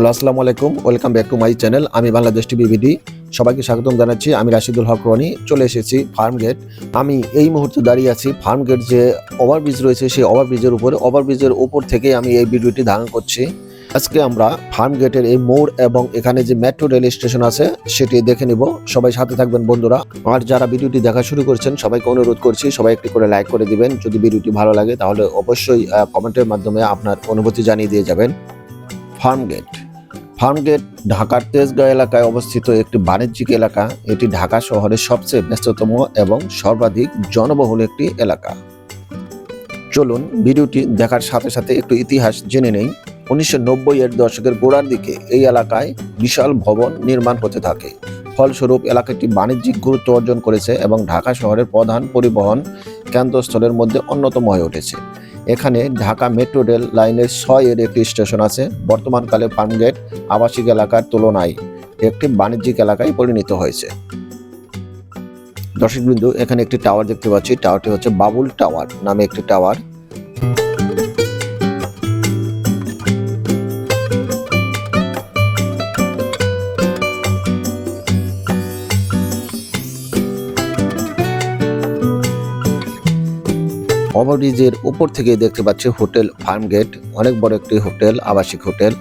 Hello, আসসালামু আলাইকুম, welcome back to my channel, আমি বাংলাদেশ টিভি বিডি। সবাইকে স্বাগতম জানাচ্ছি, আমি রাশিদুল হক রনি, চলে এসেছি ফার্ম গেট। আমি এই মুহূর্তে দাঁড়িয়ে আছি ফার্ম গেট যে ওভারব্রিজ রয়েছে, সেই ওভারব্রিজের উপরে। ওভারব্রিজের উপর থেকে আমি এই ভিডিওটি ধারণ করছি। আজকে আমরা ফার্ম গেটের এই মোড় এবং এখানে যে মেট্রো রেল স্টেশন আছে, সেটি দেখে নিব। সবাই সাথে থাকবেন বন্ধুরা। আর যারা ভিডিওটি দেখা শুরু করছেন, সবাইকে অনুরোধ করছি, সবাই একটি করে লাইক করে দিবেন। যদি ভিডিওটি ভালো লাগে, তাহলে অবশ্যই কমেন্টের মাধ্যমে আপনার অনুভূতি জানিয়ে দিয়ে যাবেন। Farm gate. ফার্ম গেট ঢাকার তেজগাঁও এলাকায় অবস্থিত একটি বাণিজ্যিক এলাকা। এটি ঢাকা শহরের সবচেয়ে ব্যস্ততম এবং সর্বাধিক জনবহুল একটি এলাকা। চলুন ভিডিওটি দেখার সাথে সাথে একটু ইতিহাস জেনে নেই। উনিশশো নব্বই এর দশকের গোড়ার দিকে এই এলাকায় বিশাল ভবন নির্মাণ হতে থাকে। ফলস্বরূপ, এলাকাটি বাণিজ্যিক গুরুত্ব অর্জন করেছে এবং ঢাকা শহরের প্রধান পরিবহন কেন্দ্রস্থলের মধ্যে অন্যতম হয়ে উঠেছে। এখানে ঢাকা মেট্রো রেল লাইনের ছয় এর একটি স্টেশন আছে। বর্তমানকালে পানগেট আবাসিক এলাকার তুলনায় একটি বাণিজ্যিক এলাকায় পরিণত হয়েছে। দর্শকবিন্দু, এখানে একটি টাওয়ার দেখতে পাচ্ছি। টাওয়ারটি হচ্ছে বাবুল টাওয়ার নামে একটি টাওয়ার ওভারব্রিজের উপর থেকে দেখতে পাচ্ছি হোটেল ফার্ম গেট, অনেক বড় একটি হোটেল, আবাসিক হোটেল।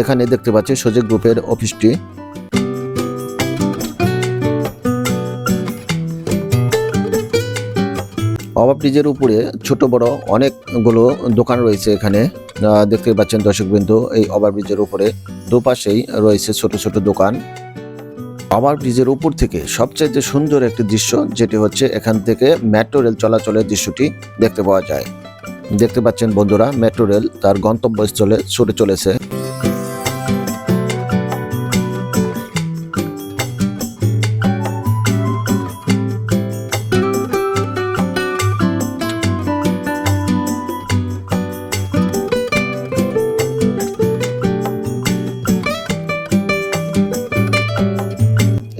এখানে দেখতে পাচ্ছি সজীব গ্রুপের অফিসটি। ওভারব্রিজের উপরে ছোট বড় অনেকগুলো দোকান রয়েছে এখানে। দেখতে পাচ্ছেন দর্শকবৃন্দ, এই ওভারব্রিজের উপরে দুপাশেই রয়েছে ছোট ছোট দোকান। ওভারব্রিজের উপর থেকে সবচেয়ে যে সুন্দর একটি দৃশ্য যেটি হচ্ছে এখান থেকে মেট্রো রেল চলাচলের দৃশ্যটি দেখতে পাওয়া যায়। দেখতে পাচ্ছেন বন্ধুরা, মেট্রো রেল তার গন্তব্যস্থলে ছুটে চলেছে।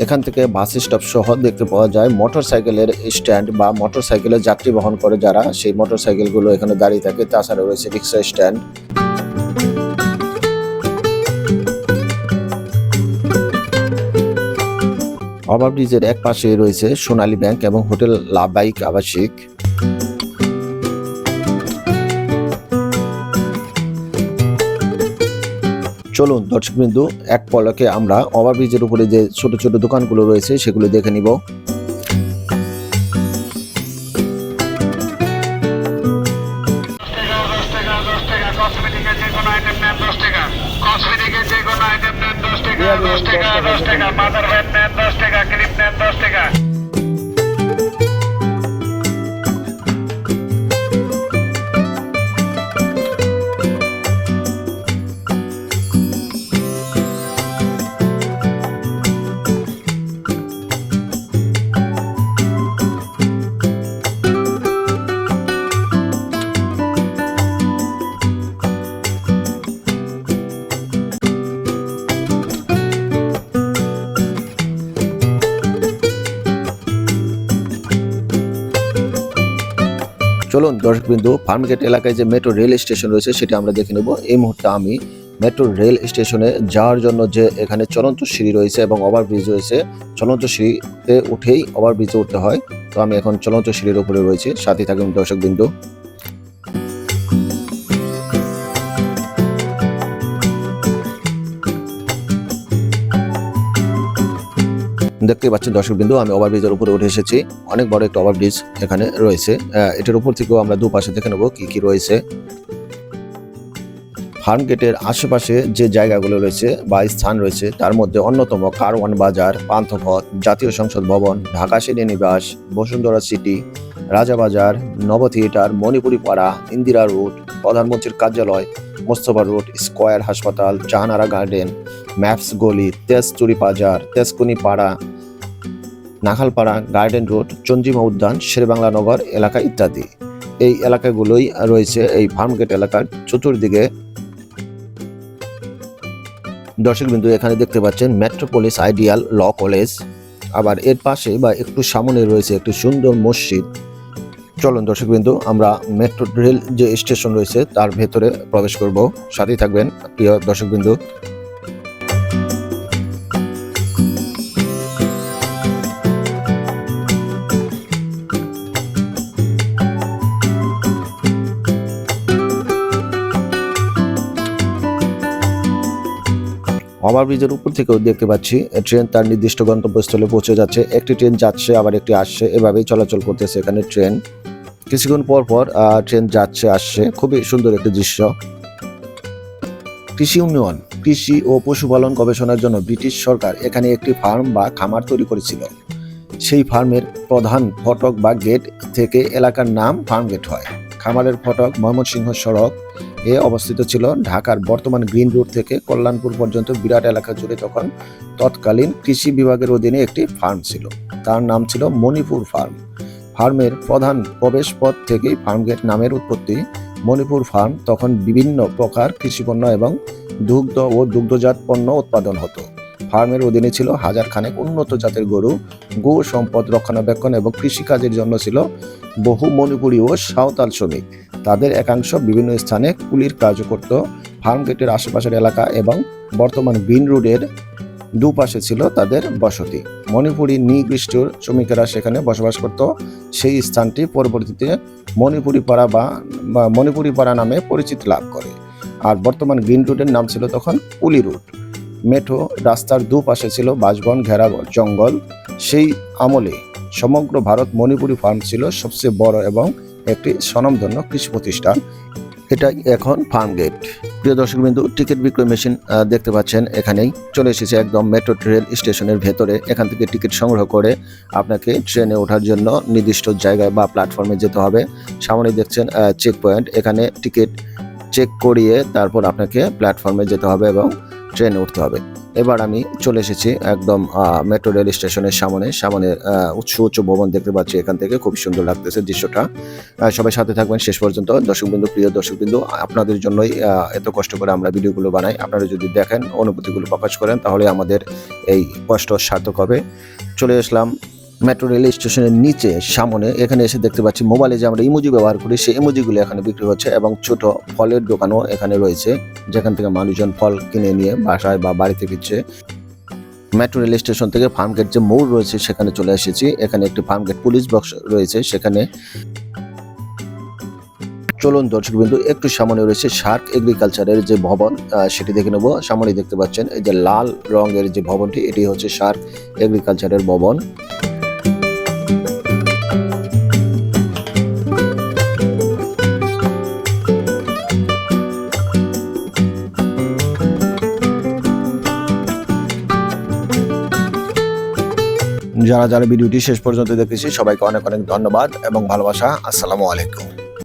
এখান থেকে বাস স্টপ সহ দেখতে পাওয়া যায় মোটর সাইকেলের স্ট্যান্ড বা মোটর সাইকেলের যাত্রী বহন করে যারা, সেই মোটর সাইকেলগুলো এখানে দাঁড়িয়ে থাকে। তাছাড়া রয়েছে রিক্সা স্ট্যান্ড ওভারব্রিজের এক পাশে রয়েছে সোনালী ব্যাংক এবং হোটেল লাবাইক আবাসিক। চলুন দর্শকবিন্দু, এক পলকে আমরা ওভারব্রিজের উপরে যে ছোট ছোট দোকানগুলো রয়েছে সেগুলো দেখে নিব। দশ টাকা। ক্লিপ নেন, দশ টাকা। চলুন দর্শকবিন্দু, ফার্মগেট এলাকায় যে মেট্রো রেল স্টেশন রয়েছে সেটা আমরা দেখে নেব। এই মুহূর্তে আমি মেট্রো রেল স্টেশনে যাওয়ার জন্য যে এখানে চলন্ত সিঁড়ি রয়েছে এবং ওভারব্রিজ রয়েছে, চলন্ত সিঁড়িতে উঠেই ওভারব্রিজে উঠতে হয়। তো আমি এখন চলন্ত সিঁড়ির উপরে রয়েছি। সাথে থাকুন দর্শকবিন্দু। দেখতে পাচ্ছেন দর্শক বিন্দু আমি ওভারব্রিজের উপরে উঠে এসেছি। অনেক বড় একটা ওভারব্রিজ এখানে রয়েছে। এটার উপর থেকেও আমরা দুপাশে দেখে নেব কি কি রয়েছে। ফার্ম গেটের আশেপাশে যে জায়গাগুলো রয়েছে বা স্থান রয়েছে, তার মধ্যে অন্যতম কারওয়ান বাজার, পান্থপথ, জাতীয় সংসদ ভবন, ঢাকা সেনানিবাস বসুন্ধরা সিটি রাজাবাজার নব থিয়েটার, মণিপুরি পাড়া, ইন্দিরা রোড, প্রধানমন্ত্রীর কার্যালয়, মোস্তফা রোড, স্কয়ার হাসপাতাল, জাহানারা গার্ডেন, ম্যাপস গলি তেজতুরি বাজার, তেজকুনি পাড়া নাখালপাড়া, গার্ডেন রোড, চন্দ্রিমা উদ্যান, শেরবাংলা নগর এলাকা ইত্যাদি। এই এলাকাগুলোই রয়েছে এই ফার্মগেট এলাকার চতুর্দিকে। দর্শক বিন্দু এখানে দেখতে পাচ্ছেন মেট্রোপলিস আইডিয়াল ল কলেজ আবার এর পাশে বা একটু সামনে রয়েছে একটি সুন্দর মসজিদ। চলুন দর্শক বিন্দু আমরা মেট্রো রেল যে স্টেশন রয়েছে, তার ভেতরে প্রবেশ করব। সাথেই থাকবেন প্রিয় দর্শক ওভারব্রিজের উপর থেকেও দেখতে পাচ্ছি, ট্রেন তার নির্দিষ্ট গন্তব্যস্থলে পৌঁছে যাচ্ছে। একটি ট্রেন যাচ্ছে, আবার একটি আসছে, এভাবেই চলাচল করতেছে এখানে ট্রেন। কিছুক্ষণ পর পর ট্রেন যাচ্ছে, আসছে। খুবই সুন্দর একটি দৃশ্য। কৃষি উন্নয়ন, কৃষি ও পশুপালন গবেষণার জন্য ব্রিটিশ সরকার এখানে একটি ফার্ম বা খামার তৈরি করেছিল। সেই ফার্মের প্রধান ফটক বা গেট থেকে এলাকার নাম ফার্ম গেট হয়। খামারের ফটক ময়মনসিংহ সড়ক এ অবস্থিত ছিল ঢাকার বর্তমান গ্রিন রোড থেকে কল্যাণপুর পর্যন্ত বিরাট এলাকা জুড়ে তখন তৎকালীন কৃষি বিভাগের অধীনে একটি ফার্ম ছিল। তার নাম ছিল মণিপুর ফার্ম। ফার্মের প্রধান প্রবেশ পথ থেকেই ফার্মগেট নামের উৎপত্তি। মণিপুর ফার্ম তখন বিভিন্ন প্রকার কৃষিপণ্য এবং দুগ্ধ ও দুগ্ধজাত পণ্য উৎপাদন হতো। ফার্মের অধীনে ছিল হাজার খানেক উন্নত জাতের গরু, গো সম্পদ রক্ষণাবেক্ষণ এবং কৃষিকাজের জন্য ছিল বহু মণিপুরী ও সাঁওতাল শ্রমিক। তাদের একাংশ বিভিন্ন স্থানে কুলির কাজও করত। ফার্ম গেটের আশেপাশের এলাকা এবং বর্তমান গ্রিন রোডের দুপাশে ছিল তাদের বসতি। মণিপুরী নিগৃষ্টর শ্রমিকেরা সেখানে বসবাস করত। সেই স্থানটি পরবর্তীতে মণিপুরি পাড়া বা মণিপুরি পাড়া নামে পরিচিতি লাভ করে। আর বর্তমান গ্রিন রোডের নাম ছিল তখন কুলি রোড মেঠো রাস্তার দুপাশে ছিল বাসবন ঘেরা জঙ্গল। সেই আমলে সমগ্র ভারত মণিপুরি ফার্ম ছিল সবচেয়ে বড় এবং একটি স্বনামধন্য কৃষি প্রতিষ্ঠান। এটাই এখন ফার্ম গেট প্রিয় দর্শক বিন্দু টিকিট বিক্রয় মেশিন দেখতে পাচ্ছেন, এখানেই চলে এসেছে একদম মেট্রো রেল স্টেশনের ভেতরে। এখান থেকে টিকিট সংগ্রহ করে আপনাকে ট্রেনে ওঠার জন্য নির্দিষ্ট জায়গায় বা প্ল্যাটফর্মে যেতে হবে। সামনে দেখছেন চেক পয়েন্ট এখানে টিকিট চেক করিয়ে তারপর আপনাকে প্ল্যাটফর্মে যেতে হবে এবং ট্রেনে উঠতে হবে। এবার আমি চলে এসেছি একদম মেট্রো রেল স্টেশনের সামনে। সামনে উচ্চ উঁচু ভবন দেখতে পাচ্ছি এখান থেকে। খুব সুন্দর লাগতেছে দৃশ্যটা। সবাই সাথে থাকবেন শেষ পর্যন্ত। দর্শকবিন্দু, প্রিয় দর্শকবিন্দু, আপনাদের জন্যই এত কষ্ট করে আমরা ভিডিওগুলো বানাই। আপনারা যদি দেখেন, অনুভূতিগুলো প্রকাশ করেন, তাহলে আমাদের এই কষ্ট সার্থক হবে। চলে আসলাম মেট্রো রেল স্টেশনের নিচে, সামনে এখানে এসে দেখতে পাচ্ছি মোবাইলে যে আমরা ইমোজি ব্যবহার করি, সেই ইমোজিগুলো এখানে বিক্রি হচ্ছে এবং ছোট ফলের দোকানও এখানে রয়েছে, যেখান থেকে মানুষজন ফল কিনে নিয়ে বাসায় বা বাড়িতে ফিরছে। মেট্রো রেল স্টেশন থেকে ফার্মগেট যে মোড় রয়েছে, সেখানে চলে এসেছি। এখানে একটি ফার্মগেট পুলিশ বক্স রয়েছে, সেখানে চলুন দর্শক বিন্দু একটু সামনে রয়েছে শার্ক এগ্রিকালচারের যে ভবন সেটি দেখে নেব। সামনে দেখতে পাচ্ছেন এই যে লাল রঙের যে ভবনটি, এটি হচ্ছে শার্ক এগ্রিকালচারের ভবন। যারা যারা ভিডিওটি শেষ পর্যন্ত দেখেছি সবাইকে অনেক অনেক ধন্যবাদ এবং ভালোবাসা। আসসালামু আলাইকুম।